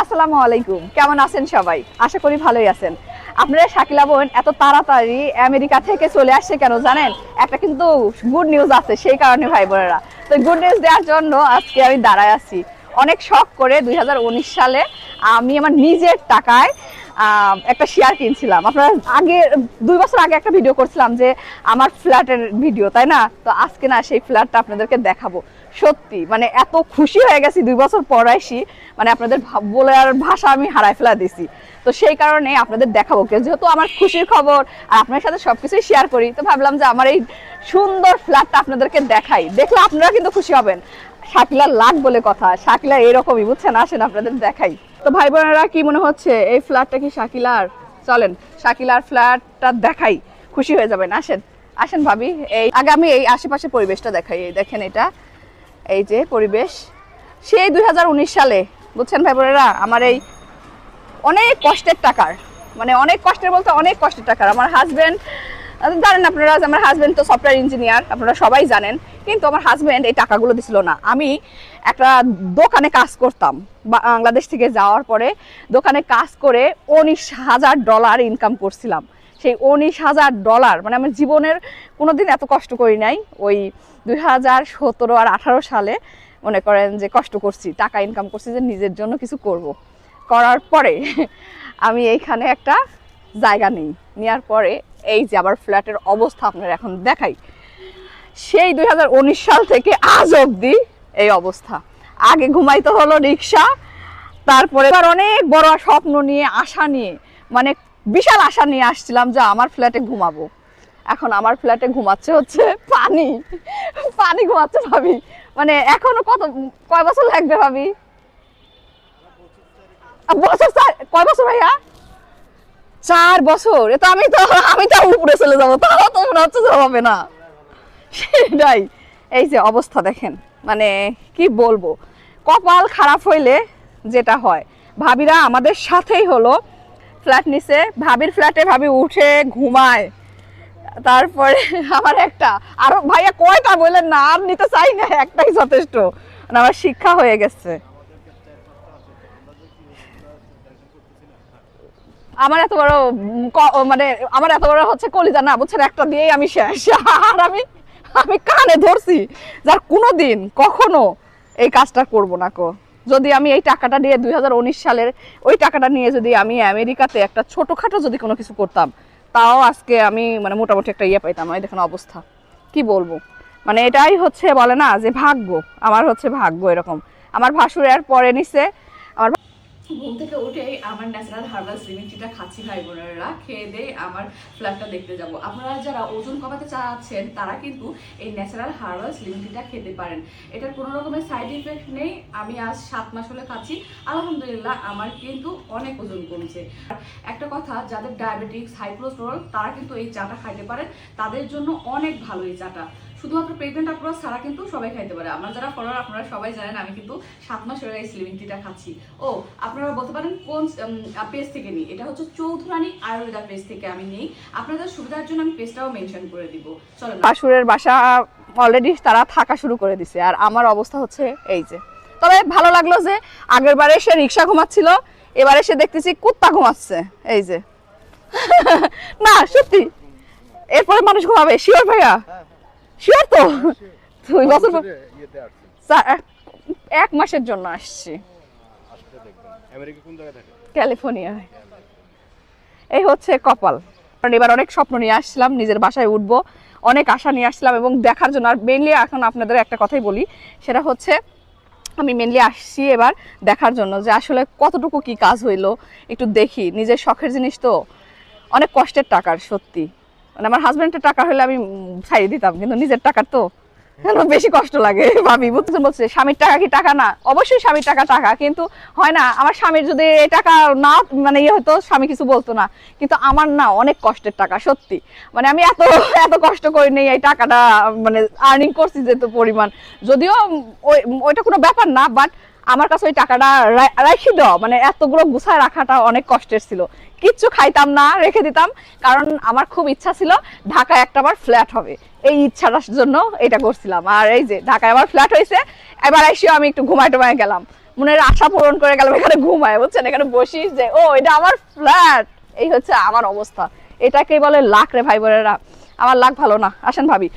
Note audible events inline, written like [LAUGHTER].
আসসালামু আলাইকুম। কেমন আছেন সবাই? আশা করি ভালোই আছেন। আপনারা শাকিলা বোন, এত তাড়াতাড়ি আমেরিকা থেকে চলে আসছে কেন জানেন? একটা কিন্তু গুড নিউজ আছে, সেই কারণে ভাই বোনেরা তো গুড নিউজ দেওয়ার জন্য আজকে আমি দাঁড়ায় আছি। অনেক শখ করে দুই হাজার উনিশ সালে আমি আমার নিজের টাকায় একটা শেয়ার কিনছিলাম। আপনারা আগে, দুই বছর আগে একটা ভিডিও করছিলাম যে আমার ফ্ল্যাটের ভিডিও তাই না? তো আজকে না সেই ফ্ল্যাটটা আপনাদেরকে দেখাবো। সত্যি মানে এত খুশি হয়ে গেছি দুই বছর পর আসি মানে আপনাদের বলে আর ভাষা আমি হারাই ফেলা দিছি। তো সেই কারণে আপনাদের দেখাবো কে যেহেতু আমার খুশির খবর আর আপনার সাথে সবকিছুই শেয়ার করি, তো ভাবলাম যে আমার এই সুন্দর ফ্ল্যাটটা আপনাদেরকে দেখাই। দেখলে আপনারা কিন্তু খুশি হবেন। শাকিলার লাখ বলে কথা শাকিলার এরকমই, বুঝছেন? আসেন আপনাদের দেখাই। তো ভাই বোনেরা কি মনে হচ্ছে? এই ফ্ল্যাটটা কি শাকিলার? চলেন, শাকিলার ফ্ল্যাটটা দেখাই। খুশি হয়ে যাবেন, আসেন। আসেন ভাবি, এই আগে আমি এই আশেপাশে পরিবেশটা দেখাই, এই দেখেন এটা। এই যে পরিবেশ, সেই দুই হাজার উনিশ সালে, বুঝছেন ভাই বোনেরা, আমার এই অনেক কষ্টের টাকার মানে অনেক কষ্টের বলতে অনেক কষ্টের টাকার। আমার হাজব্যান্ড জানেন আপনারা আমার হাজব্যান্ড তো সফটওয়্যার ইঞ্জিনিয়ার আপনারা সবাই জানেন, কিন্তু আমার হাজব্যান্ড এই টাকাগুলো দিছিল না। আমি একটা দোকানে কাজ করতাম বাংলাদেশ থেকে যাওয়ার পরে দোকানে কাজ করে উনিশ হাজার ডলার ইনকাম করছিলাম। সেই উনিশ হাজার ডলার মানে আমার জীবনের কোনোদিন এত কষ্ট করি নাই, ওই দুই হাজার সতেরো আর আঠারো সালে মনে করেন যে কষ্ট করছি, টাকা ইনকাম করছি যে নিজের জন্য কিছু করব। করার পরে আমি এইখানে একটা জায়গা নিই নেওয়ার পরে এই যে আবার ফ্ল্যাটের অবস্থা আপনার এখন দেখাই, সেই দুই হাজার উনিশ সাল থেকে আজ অবধি এই অবস্থা আগে ঘুমাইতে হলো রিক্সা, তারপরে অনেক বড় স্বপ্ন নিয়ে, আশা নিয়ে মানে বিশাল আশা নিয়ে আসছিলাম যে আমার ফ্ল্যাটে ঘুমাবো। এখন আমার ফ্ল্যাটে ঘুমাচ্ছে হচ্ছে পানি। পানি ঘুমাচ্ছে ভাবি। মানে এখনও কত, কয় বছর লাগবে ভাবি? বছর কয় বছর ভাইয়া? চার বছর। এ তো আমি তো আমি তো উপরে চলে যাব। তাও তো মনে হচ্ছে হবে না। সেটাই। এই যে অবস্থা দেখেন। মানে কি বলব? কপাল খারাপ হইলে যেটা হয়। ভাবিরা আমাদের সাথেই হলো। ফ্ল্যাট নিচে ভাবির ফ্ল্যাটে ভাবি উঠে ঘুমায়। তারপরে আমার একটা, আরও ভাইয়া কয়টা বললেন না, আর নিতে চাই না, একটাই যথেষ্ট। মানে আমার শিক্ষা হয়ে গেছে। আমার এত বড় মানে আমার এত বড় হচ্ছে কলিজা না, বুঝছেন? একটা দিয়েই আমি শেষ। আর আমি আমি কানে ধরছি, যার কোনো দিন কখনো এই কাজটা করব না কো। যদি আমি এই টাকাটা নিয়ে দুই হাজার উনিশ সালের ওই টাকাটা নিয়ে যদি আমি আমেরিকাতে একটা ছোটোখাটো যদি কোনো কিছু করতাম, তাও আজকে আমি মানে মোটামুটি একটা ইয়ে পাইতাম। এই দেখেন অবস্থা। কি বলব? মানে এটাই হচ্ছে বলে না যে ভাগ্য। আমার হচ্ছে ভাগ্য এরকম। আমার ভাসুর এর পরে নিছে ঘুম থেকে উঠেই আমার ন্যাচারাল হার্বাল স্লিমিং টিটা খাচ্ছি ভাই বোনেরা। খেয়ে দিয়ে আমার ফ্ল্যাটটা দেখতে যাব। আপনারা যারা ওজন কমাতে চাচ্ছেন, তারা কিন্তু এই ন্যাচারাল হার্বাল স্লিমিং টিটা খেতে পারেন। এটার কোনো রকমের সাইড ইফেক্ট নেই। আমি আজ সাত মাস হলে খাচ্ছি। আলহামদুলিল্লাহ, আমার কিন্তু অনেক ওজন কমছে। একটা কথা, যাদের ডায়াবেটিক্স হাই কোলেস্টেরল তারা কিন্তু এই চাটা খাইতে পারেন। তাদের জন্য অনেক ভালো এই চাটা। শুধুমাত্র প্রেগনেন্ট আপনারা ছাড়া কিন্তু সবাই খাইতে পারে। আমার যারা ফলোয়ার আপনারা সবাই জানেন আমি কিন্তু সাত মাস হয়ে এই স্লিমিং টিটা খাচ্ছি। ও আপনারা বলতে পারেন কোন পেজ থেকে নিই? এটা হচ্ছে চৌধুরানী আয়ুর্বেদা পেজ থেকে আমি নিই। আপনাদের সুবিধার জন্য আমি পেজটাও মেনশন করে দিব। চলো শাশুড়ের বাসা অলরেডি তারা থাকা শুরু করে দিছে। আর আমার অবস্থা হচ্ছে এই যে। তবে ভালো লাগল যে আগের বারে সে রিক্সা ঘুমাচ্ছিল এবারে সে দেখতেছি কুত্তা ঘুমাচ্ছে। এই যে। [LAUGHS] না সত্যি। এরপরে মানুষ ঘুমাবে শিওর ভাইয়া? শিওর তো দুই বছর এক- মাসের জন্য আসছি। ক্যালিফোর্নিয়ায়। এই হচ্ছে কপাল। কারণ এবার অনেক স্বপ্ন নিয়ে আসছিলাম নিজের বাসায় উঠবো অনেক আশা নিয়ে আসছিলাম এবং দেখার জন্য। আর মেনলি এখন আপনাদের একটা কথাই বলি সেটা হচ্ছে আমি মেনলি আসছি এবার দেখার জন্য যে আসলে কতটুকু কি কাজ হইল একটু দেখি। নিজের শখের জিনিস তো অনেক কষ্টের টাকার সত্যি। মানে আমার হাজব্যান্ডের টাকা হলে আমি ছাড়িয়ে দিতাম, কিন্তু নিজের টাকার তো বেশি কষ্ট লাগে ভাবি। বুঝতে বলছে, স্বামীর টাকা কি টাকা না? অবশ্যই স্বামীর টাকা টাকা, কিন্তু হয় না, আমার স্বামীর যদি এই টাকা না মানে ইয়ে হতো, স্বামী কিছু বলতো না। কিন্তু আমার না অনেক কষ্টের টাকা, সত্যি। মানে আমি এত এত কষ্ট করে নেই, এই টাকাটা মানে আর্নিং করছি যেহেতু পরিমাণ। যদিও ওই, ওইটা কোনো ব্যাপার না বাট আমার কাছে ওই টাকাটা রাখি দেওয়া মানে এতগুলো গুছায় রাখাটা অনেক কষ্টের ছিল। কিচ্ছু খাইতাম না, রেখে দিতাম। কারণ আমার খুব ইচ্ছা ছিল ঢাকায় একটা আমার ফ্ল্যাট হবে। এই ইচ্ছাটার জন্য এটা করছিলাম। আর এই যে ঢাকায় আবার ফ্ল্যাট হয়েছে, এবার এসেও আমি একটু ঘুমায় টুমায় গেলাম। মনের আশা পূরণ করে গেলাম, এখানে ঘুমায়, বুঝছেন? এখানে বসি যে, ও, এটা আমার ফ্ল্যাট এই হচ্ছে আমার অবস্থা। এটাকেই বলে লাখ রে ভাই বোনেরা। আমার লাখ ভালো না। আসেন ভাবি।